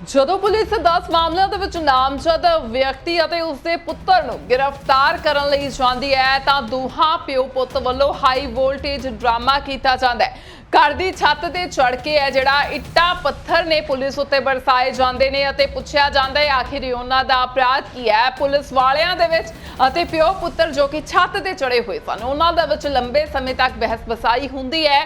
ਜਦੋਂ ਪੁਲਿਸ 10 ਮਾਮਲਿਆਂ ਦੇ ਵਿੱਚ ਨਾਮਜ਼ਦ ਵਿਅਕਤੀ ਅਤੇ ਉਸਦੇ ਪੁੱਤਰ ਨੂੰ ਗ੍ਰਿਫਤਾਰ ਕਰਨ ਲਈ ਜਾਂਦੀ ਹੈ, ਤਾਂ ਦੋਹਾਂ ਪਿਓ ਪੁੱਤ ਵੱਲੋਂ ਹਾਈ ਵੋਲਟੇਜ ਡਰਾਮਾ ਕੀਤਾ ਜਾਂਦਾ ਹੈ। ਘਰ ਦੀ ਛੱਤ ਤੇ ਚੜ ਕੇ ਹੈ ਜਿਹੜਾ ਇੱਟਾਂ ਪੱਥਰ ਨੇ ਪੁਲਿਸ ਉੱਤੇ ਬਰਸਾਏ ਜਾਂਦੇ ਨੇ ਅਤੇ ਪੁੱਛਿਆ ਜਾਂਦਾ ਹੈ, ਆਖਿਰ ਉਹਨਾਂ ਦਾ ਅਪਰਾਧ ਕੀ ਹੈ? ਪੁਲਿਸ ਵਾਲਿਆਂ ਦੇ ਵਿੱਚ ਅਤੇ ਪਿਓ ਪੁੱਤਰ ਜੋ ਕਿ ਛੱਤ ਤੇ ਚੜੇ ਹੋਏ ਸਨ, ਉਹਨਾਂ ਦੇ ਵਿੱਚ ਲੰਬੇ ਸਮੇਂ ਤੱਕ ਬਹਿਸ ਬਸਾਈ ਹੁੰਦੀ ਹੈ।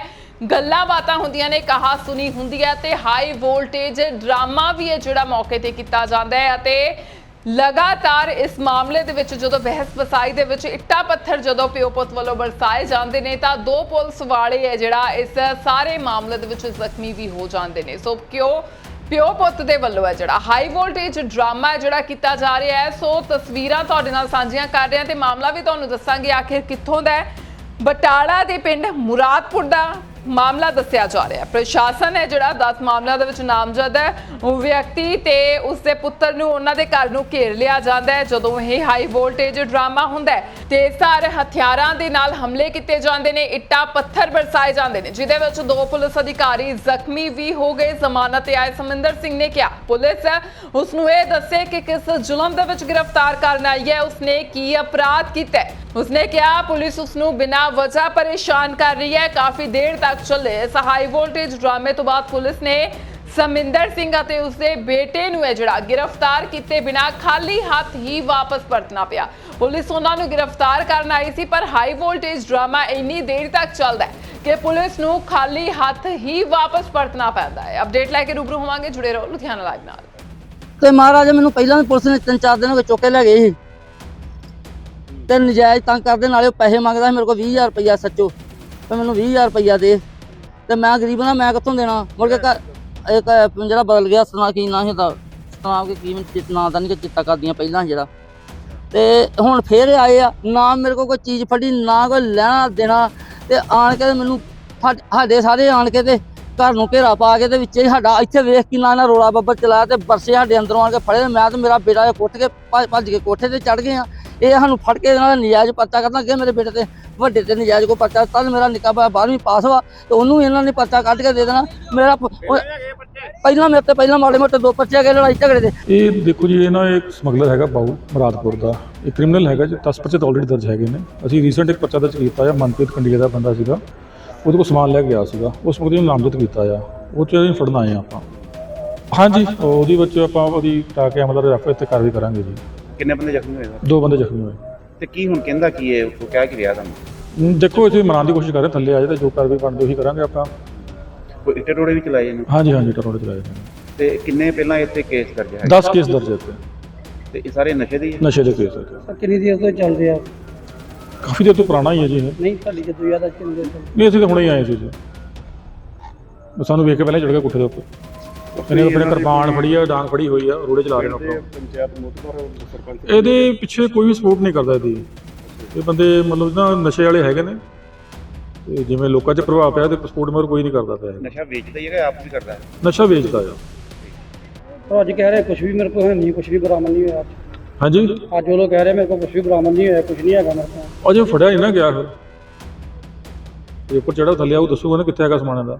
ਗੱਲਾਂ ਬਾਤਾਂ ਹੁੰਦੀਆਂ ਨੇ, ਕਹਾ ਸੁਣੀ ਹੁੰਦੀ ਹੈ ਤੇ ਹਾਈ ਵੋਲਟੇਜ ਡਰਾਮਾ ਵੀ ਹੈ ਜਿਹੜਾ ਮੌਕੇ ਤੇ ਕੀਤਾ ਜਾਂਦਾ ਹੈ ਅਤੇ ਲਗਾਤਾਰ ਇਸ ਮਾਮਲੇ ਦੇ ਵਿੱਚ ਜਦੋਂ ਬਹਿਸ ਵਸਾਈ ਦੇ ਵਿੱਚ ਇੱਟਾ ਪੱਥਰ ਜਦੋਂ ਪਿਓ ਪੁੱਤ ਵੱਲੋਂ ਬਰਸਾਏ ਜਾਂਦੇ ਨੇ ਤਾਂ ਦੋ ਪੁਲਿਸ ਵਾਲੇ ਹੈ ਜਿਹੜਾ ਇਸ ਸਾਰੇ ਮਾਮਲੇ ਦੇ ਵਿੱਚ ਜ਼ਖਮੀ ਵੀ ਹੋ ਜਾਂਦੇ ਨੇ। ਸੋ ਕਿਉਂ ਪਿਓ ਪੁੱਤ ਦੇ ਵੱਲੋਂ ਹੈ ਜਿਹੜਾ ਹਾਈ ਵੋਲਟੇਜ ਡਰਾਮਾ ਜਿਹੜਾ ਕੀਤਾ ਜਾ ਰਿਹਾ ਹੈ, ਸੋ ਤਸਵੀਰਾਂ ਤੁਹਾਡੇ ਨਾਲ ਸਾਂਝੀਆਂ ਕਰ ਰਹੇ ਹਾਂ ਤੇ ਮਾਮਲਾ ਵੀ ਤੁਹਾਨੂੰ ਦੱਸਾਂਗੇ ਆਖਿਰ ਕਿੱਥੋਂ ਦਾ ਹੈ। ਬਟਾਲਾ ਦੇ ਪਿੰਡ ਮੁਰਾਦਪੁਰ ਦਾ ਮਾਮਲਾ ਦੱਸਿਆ ਜਾ ਰਿਹਾ ਹੈ। ਪ੍ਰਸ਼ਾਸਨ ਹੈ ਜਿਹੜਾ 10 ਮਾਮਲਿਆਂ ਦੇ ਵਿੱਚ ਨਾਮਜ਼ਦ ਹੈ। ਉਹ ਵਿਅਕਤੀ ਤੇ ਉਸਦੇ ਪੁੱਤਰ ਨੂੰ ਉਹਨਾਂ ਦੇ ਘਰ ਨੂੰ ਘੇਰ ਲਿਆ ਜਾਂਦਾ ਹੈ। ਜਦੋਂ ਇਹ ਹਾਈ ਵੋਲਟੇਜ ਡਰਾਮਾ ਹੁੰਦਾ ਹੈ ਤੇ ਸਾਰੇ ਹਥਿਆਰਾਂ ਦੇ ਨਾਲ ਹਮਲੇ ਕੀਤੇ ਜਾਂਦੇ ਨੇ, ਇੱਟਾਂ, ਪੱਥਰ ਬਰਸਾਏ ਜਾਂਦੇ ਨੇ, ਜਿਹਦੇ ਵਿੱਚ ਦੋ ਪੁਲਿਸ ਅਧਿਕਾਰੀ ਜ਼ਖਮੀ ਵੀ ਹੋ ਗਏ। ਜ਼ਮਾਨਤ ਤੇ ਆਏ ਸਮਿੰਦਰ ਸਿੰਘ ਨੇ ਕਿਹਾ, ਪੁਲਿਸ ਉਸ ਨੂੰ ਇਹ ਦੱਸੇ ਕਿ ਕਿਸ ਜ਼ੁਲਮ ਦੇ ਵਿੱਚ ਗ੍ਰਿਫਤਾਰ ਕਰਨ ਆਈ ਹੈ, ਉਸਨੇ ਕੀ ਅਪਰਾਧ ਕੀਤਾ ਹੈ? ਉਸਨੇ ਕਿਹਾ, ਪੁਲਿਸ ਉਸ ਨੂੰ ਬਿਨਾਂ ਵਜ੍ਹਾ ਪਰੇਸ਼ਾਨ ਕਰ ਰਹੀ ਹੈ। ਕਾਫੀ ਦੇਰ ਤੱਕ ਚੱਲੇ ਇਸ ਹਾਈ ਵੋਲਟੇਜ ਡਰਾਮੇ ਤੋਂ ਬਾਅਦ ਪੁਲਿਸ ਨੇ ਸਮਿੰਦਰ ਸਿੰਘ ਅਤੇ ਉਸਦੇ ਬੇਟੇ ਨੂੰ ਹੈ ਜਿਹੜਾ ਗ੍ਰਿਫਤਾਰ ਕੀਤੇ ਬਿਨਾਂ ਖਾਲੀ ਹੱਥ ਹੀ ਵਾਪਸ ਪਰਤਣਾ ਪਿਆ। ਪੁਲਿਸ ਉਹਨਾਂ ਨੂੰ ਗ੍ਰਿਫਤਾਰ ਕਰਨ ਆਈ ਸੀ, ਪਰ ਹਾਈ ਵੋਲਟੇਜ ਡਰਾਮਾ ਇੰਨੀ ਦੇਰ ਤੱਕ ਚੱਲਦਾ ਹੈ ਕਿ ਪੁਲਿਸ ਨੂੰ ਖਾਲੀ ਹੱਥ ਹੀ ਵਾਪਸ ਪਰਤਣਾ ਪੈਂਦਾ ਹੈ। ਅਪਡੇਟ ਲੈ ਕੇ ਰੂਬਰੂ ਹੋਵਾਂਗੇ। ਜੁੜੇ ਰਹੋ ਲੁਧਿਆਣਾ ਲਾਈਵ ਨਾਲ। ਤੇ ਮਹਾਰਾਜ, ਮੈਨੂੰ ਪਹਿਲਾਂ ਵੀ ਪੁਲਿਸ ਨੇ ਤਿੰਨ ਚਾਰ ਦਿਨ ਹੋ ਗਏ ਚੁੱਕ ਲੈ ਗਏ ਸੀ। ਤੇ ਨਜਾਇਜ਼ ਤੰਗ ਕਰਦੇ, ਨਾਲੇ ਉਹ ਪੈਸੇ ਮੰਗਦਾ ਸੀ ਮੇਰੇ ਕੋਲ 20000 ਰੁਪਇਆ ਸੱਚੋ। ਤੇ ਮੈਨੂੰ 20000 ਰੁਪਇਆ ਦੇ। ਤੇ ਮੈਂ ਗਰੀਬ ਨਾ ਮੈਂ ਕਿੱਥੋਂ ਦੇਣਾ? ਮੁੜ ਕੇ ਘਰ- ਇੱਕ ਜਿਹੜਾ ਬਦਲ ਗਿਆ ਸੁਣਾ ਕੀ ਨਾ ਸੀ ਦਾ ਸੁਣਾ ਕੇ, ਕੀ ਮੈਨੂੰ ਚਿਤ ਨਾਂ ਦਾ ਨਹੀਂ ਕਿ ਚਿੱਤਾ ਕਰਦੀਆਂ ਪਹਿਲਾਂ ਜਿਹੜਾ। ਤੇ ਹੁਣ ਫੇਰ ਇਹ ਆਏ ਆ, ਨਾ ਮੇਰੇ ਕੋਲ ਕੋਈ ਚੀਜ਼ ਫੜੀ, ਨਾ ਕੋਈ ਲੈਣਾ ਦੇਣਾ। ਤੇ ਆਣ ਕੇ ਤੇ ਮੈਨੂੰ ਸਾ- ਸਾਡੇ ਸਾਰੇ ਆਣ ਕੇ ਤੇ ਘਰ ਨੂੰ ਘੇਰਾ ਪਾ ਕੇ ਤੇ ਵਿੱਚ ਹੀ ਸਾਡਾ ਇੱਥੇ ਵੇਖ ਕੇ ਨਾ ਨਾ ਰੋਲਾ ਬੱਬਰ ਚਲਾਇਆ ਤੇ ਬਰਸੇ ਸਾਡੇ ਅੰਦਰੋਂ ਆਣ ਕੇ ਫੜੇ। ਮੈਂ ਤੇ ਮੇਰਾ ਬੇਟਾ ਇਹ ਕੁੱਟ ਕੇ ਭੱਜ ਭੱਜ ਕੇ ਕੋਠੇ ਤੇ ਚੜ ਗਏ ਆ। ਇਹ ਸਾਨੂੰ ਫੜ ਕੇ ਇਹਨਾਂ ਦਾ ਨਜਾਇਜ਼ ਪਰਚਾ ਕਰਨਾ ਅੱਗੇ ਮੇਰੇ ਬੇਟੇ ਤੇ ਵੱਡੇ ਤੇ ਨਜਾਇਜ਼ ਕੋ ਪਰਚਾ ਤਦ ਮੇਰਾ ਨਿੱਕਾ ਭਾਈ 12ਵੀਂ ਪਾਸ ਵਾ ਤੇ ਉਹਨੂੰ ਇਹਨਾਂ ਨੇ ਪਰਚਾ ਕੱਢ ਕੇ ਦੇ ਦੇਣਾ। ਮੇਰਾ ਪਹਿਲਾਂ ਮੇਰੇ ਤੇ ਪਹਿਲਾਂ ਮਾੜੇ ਮੋਟੇ ਦੋ ਪਰਚੇ ਗਏ ਲੜਾਈ ਝਗੜੇ ਦੇ। ਇਹ ਦੇਖੋ ਜੀ ਇਹ ਨਾ ਇੱਕ ਸਮਗਲਰ ਹੈਗਾ ਬਾਊ ਮੁਰਾਦਪੁਰ ਦਾ। ਇਹ ਕ੍ਰਿਮੀਨਲ ਹੈਗਾ ਜੀ 10 ਪਰਚੇ ਤਾਂ ਆਲਰੇਡੀ ਦਰਜ ਹੈਗੇ ਨੇ। ਅਸੀਂ ਰੀਸੈਂਟ ਇੱਕ ਪਰਚਾ ਦਰਜ ਕੀਤਾ ਆ ਮਨਪ੍ਰੀਤ ਕੰਡੀਆ ਦਾ ਬੰਦਾ ਸੀਗਾ। ਉਹਦੇ ਕੋਲ ਸਮਾਨ ਲੈ ਕੇ ਗਿਆ ਸੀਗਾ। ਉਸ ਮੁਕਦੇ ਨੂੰ ਨਾਮਜ਼ਦ ਕੀਤਾ ਆ। ਉਹ ਚ ਅਸੀਂ ਫੜਨ ਆਏ ਆ ਆਪਾਂ। ਹਾਂਜੀ ਉਹਦੀ ਵਿੱਚ ਆਪਾਂ ਉਹਦੀ ਟਾ ਕੇ ਅਮਲ ਰੈਫਰ ਤੇ ਕਾਰਵਾਈ ਕਰਾਂਗੇ ਜੀ। ਕਿੰਨੇ ਬੰਦੇ ਜ਼ਖਮੀ ਹੋਏ? ਸਰ ਦੋ ਬੰਦੇ ਜ਼ਖਮੀ ਹੋਏ। ਤੇ ਕੀ ਹੁਣ ਕਹਿੰਦਾ ਕੀ ਹੈ? ਉਹ ਕਹਿ ਕੀ ਰਿਹਾ ਤੁਹਾਨੂੰ? ਦੇਖੋ ਅਸੀਂ ਮਨਾਉਣ ਦੀ ਕੋਸ਼ਿਸ਼ ਕਰ ਰਹੇ ਥੱਲੇ ਆ ਜਾਏ ਤੇ ਜੋ ਕਾਰਵਾਈ ਬਣਦੀ ਉਹੀ ਕਰਾਂਗੇ ਆਪਾਂ। ਕੋਈ ਇੱਟੇ ਟੋੜੇ ਵੀ ਚਲਾਏ ਨੇ? ਹਾਂਜੀ ਹਾਂਜੀ ਟਰੋੜੇ ਚਲਾਏ ਤੇ ਕਿੰਨੇ ਪਹਿਲਾਂ ਇੱਥੇ ਕੇਸ ਦਰਜ ਹੈ? 10 ਕੇਸ ਦਰਜ ਹੈ ਇੱਥੇ। ਤੇ ਇਹ ਸਾਰੇ ਨਸ਼ੇ ਦੇ ਹੀ ਹੈ? ਨਸ਼ੇ ਦੇ ਕੇਸ ਹੈ ਕਿੰਨੀ ਦੇਰ ਤੋਂ ਚੱਲਦੇ ਆ ਕਾਫੀ ਦੇਰ ਤੋਂ ਪੁਰਾਣਾ ਹੀ ਹੈ ਜੀ ਇਹ। ਨਹੀਂ ਤੁਹਾਡੀ ਜਦੋਂ ਯਾਦ ਆ ਕਿੰਨੀ ਦੇਰ ਤੋਂ? ਨਹੀਂ ਅਸੀਂ ਤਾਂ ਹੁਣੇ ਹੀ ਆਏ ਸੀ ਜੀ। ਸਾਨੂੰ ਵੇਖ ਕੇ ਪਹਿਲਾਂ ਚੜ ਗਿਆ ਕੁੱਠੇ ਦੇ ਉੱਪਰ। ਇਹਨੇ ਆਪਣੇ ਕਿਰਪਾਨ ਫੜੀ ਆ ਡਾਂਗ ਫੜੀ ਹੋਈ ਆ ਰੋੜੇ ਚਲਾ ਰਹੇ ਨੇ ਪੰਚਾਇਤ ਮੁਤਬਰ ਸਰਪੰਚ? ਇਹਦੇ ਪਿੱਛੇ ਕੋਈ ਵੀ ਸਪੋਰਟ ਨਹੀਂ ਕਰਦਾ ਇਹਦੀ। ਇਹ ਬੰਦੇ ਮਤਲਬ ਨਾ ਨਸ਼ੇ ਵਾਲੇ ਹੈਗੇ ਨੇ। ਤੇ ਜਿਵੇਂ ਲੋਕਾਂ 'ਚ ਪ੍ਰਭਾਵ ਪਿਆ ਤੇ ਸਪੋਰਟ ਮਗਰ ਕੋਈ ਨਹੀਂ ਕਰਦਾ ਪਿਆ ਇਹ। ਨਸ਼ਾ ਵੇਚਦਾ ਹੀ ਹੈਗਾ ਆਪ ਵੀ ਕਰਦਾ ਹੈ। ਨਸ਼ਾ ਵੇਚਦਾ ਆ। ਉਹ ਅੱਜ ਕਹਿ ਰਹੇ ਕੁਝ ਵੀ ਮੇਰੇ ਕੋਲ ਹੈ ਨਹੀਂ ਕੁਝ ਵੀ ਬਰਾਮਦ ਨਹੀਂ ਹੋਇਆ ਹਾਂਜੀ? ਅੱਜ ਉਹ ਲੋਕ ਕਹਿ ਰਹੇ ਮੇਰੇ ਕੋਲ ਕੁਝ ਵੀ ਬਰਾਮਦ ਨਹੀਂ ਹੋਇਆ ਕੁਝ ਨਹੀਂ ਹੈਗਾ ਮੇਰੇ ਕੋਲ। ਅਜੇ ਫੜਿਆ ਨਹੀਂ ਨਾ ਗਿਆ ਫਿਰ ਤੇ ਉੱਪਰ ਚੜਾ ਥੱਲੇ ਆਉ ਦੱਸੂਗਾ ਨਾ ਕਿੱਥੇ ਹੈਗਾ ਸਮਾਨ ਇਹਦਾ।